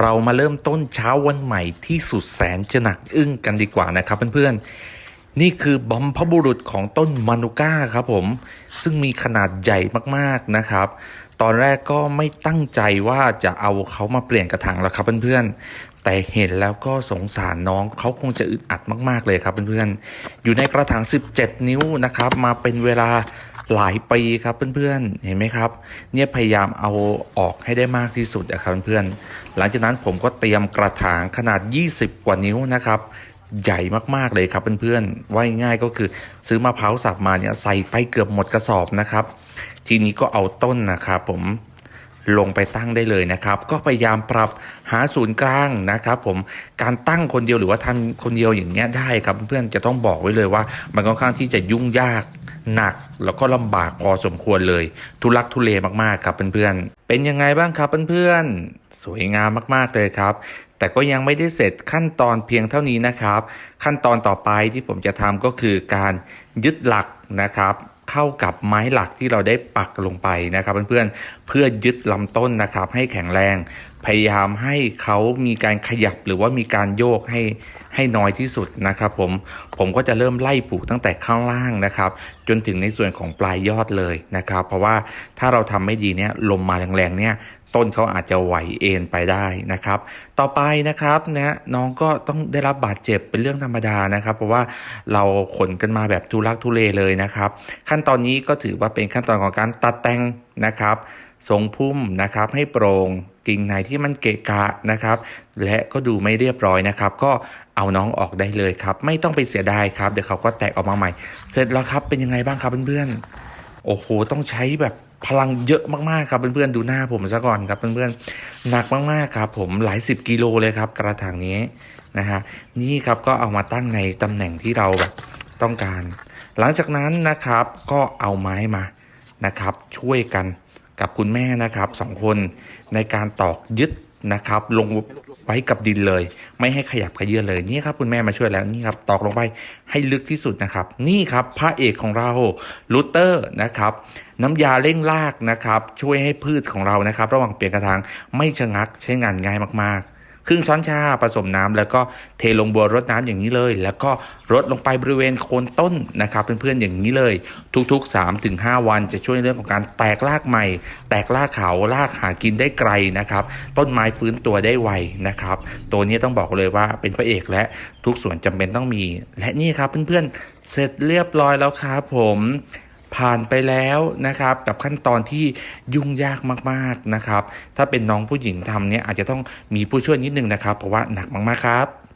เรามาเริ่มต้นเช้าวันใหม่ที่สุดแสนจะหนักอึ้งกันดีกว่านะครับเพื่อนๆ นี่คือบอมพบุรุษของต้นมานูก้าครับผม ซึ่งมีขนาดใหญ่มากๆนะครับ ตอนแรกก็ไม่ตั้งใจว่าจะเอาเขามาเปลี่ยนกระถางแล้วครับเพื่อนๆ แต่เห็นแล้วก็สงสารน้องเขาคงจะอึดอัดมากๆเลยครับเพื่อนๆ อยู่ในกระถาง 17 นิ้วนะครับ มาเป็นเวลา หลายปีครับเพื่อนๆ เห็นไหมครับ เนี่ยพยายามเอาออกให้ได้มากที่สุดนะครับเพื่อนๆ หลังจากนั้นผมก็เตรียมกระถางขนาด 20 กว่านิ้วนะครับใหญ่มากๆเลยครับเพื่อนๆ ว่าง่ายก็คือซื้อมะพร้าวสับมาเนี่ยใส่ไปเกือบหมดกระสอบนะครับ ทีนี้ก็เอาต้นนะครับผมลงไปตั้งได้เลยนะครับ ก็พยายามปรับหาศูนย์กลางนะครับ ผมการตั้งคนเดียวหรือว่าทำคนเดียวอย่างเงี้ยได้ครับเพื่อนๆจะต้องบอกไว้เลยว่า มันค่อนข้างที่จะยุ่งยาก หนักแล้วก็ลำบากพอสมควรเลย ทุลักทุเลมากๆครับเพื่อนๆ เป็นยังไงบ้างครับเพื่อนๆ สวยงามมากๆเลยครับ แต่ก็ยังไม่ได้เสร็จขั้นตอนเพียงเท่านี้นะครับ ขั้นตอนต่อไปที่ผมจะทำก็คือการยึดหลักนะครับเข้ากับไม้หลักที่เราได้ปักลงไปนะครับเพื่อนๆเพื่อยึดลำต้นนะครับให้แข็งแรง พยายามให้เขามีการขยับหรือว่ามีการโยกให้ให้น้อยที่สุดนะครับผมผมก็จะเริ่มไล่ปลูกตั้งแต่ข้างล่างนะครับ จนถึงในส่วนของปลายยอดเลยนะครับ เพราะว่าถ้าเราทำไม่ดีเนี่ยลมมาแรงๆเนี่ยต้นเขาอาจจะไหวเอ็นไปได้นะครับ ต่อไปนะครับนะน้องก็ต้องได้รับบาดเจ็บเป็นเรื่องธรรมดานะครับ เพราะว่าเราขนกันมาแบบทุลักทุเลเลยนะครับ ขั้นตอนนี้ก็ถือว่าเป็นขั้นตอนของการตัดแต่ง นะครับ ทรงพุ่มนะครับให้โปร่งกิ่งไหนที่มันเกะกะนะครับ และก็ดูไม่เรียบร้อยนะครับ ก็เอาน้องออกได้เลยครับ ไม่ต้องไปเสียดายครับเดี๋ยวเขาก็แตกออกมาใหม่ เสร็จแล้วครับเป็นยังไงบ้างครับเพื่อนๆโอ้โหต้องใช้แบบพลังเยอะมากๆครับเพื่อนๆดูหน้าผมซะก่อนครับเพื่อนๆหนักมากๆครับ ผมหลายสิบกิโลเลยครับ กระถางนี้นะฮะนี่ครับก็เอามาตั้งในตำแหน่งที่เราแบบต้องการ หลังจากนั้นนะครับก็เอาไม้มา นะครับ ช่วยกันกับคุณแม่นะครับสองคนในการตอกยึดนะครับ ลงไว้กับดินเลย ไม่ให้ขยับขยื่นเลยนี่ครับ คุณแม่มาช่วยแล้วนี่ครับ ตอกลงไปให้ลึกที่สุดนะครับ นี่ครับพระเอกของเราลูเตอร์นะครับ น้ำยาเร่งรากนะครับ ช่วยให้พืชของเรานะครับ ระหว่างเปลี่ยนกระถางไม่ชะงักใช้งานง่ายมากๆ ครึ่งช้อนชาผสมน้ำแล้วก็เทลงบัวรดน้ำอย่างนี้เลย แล้วก็รดลงไปบริเวณโคนต้นนะครับเพื่อนๆอย่างนี้เลย ทุกๆ 3-5 วันจะช่วยเรื่องของการแตกรากใหม่ แตกรากเขารากหากินได้ไกลนะครับ ต้นไม้ฟื้นตัวได้ไวนะครับ ตัวนี้ต้องบอกเลยว่าเป็นพระเอกและทุกส่วนจำเป็นต้องมี และนี่ครับเพื่อนๆเสร็จเรียบร้อยแล้วครับผม ผ่านไปแล้วนะครับ กับขั้นตอนที่ยุ่งยากมากๆนะครับ ถ้าเป็นน้องผู้หญิงทำเนี่ยอาจจะต้องมีผู้ช่วยนิดนึงนะครับ เพราะว่าหนักมากๆครับ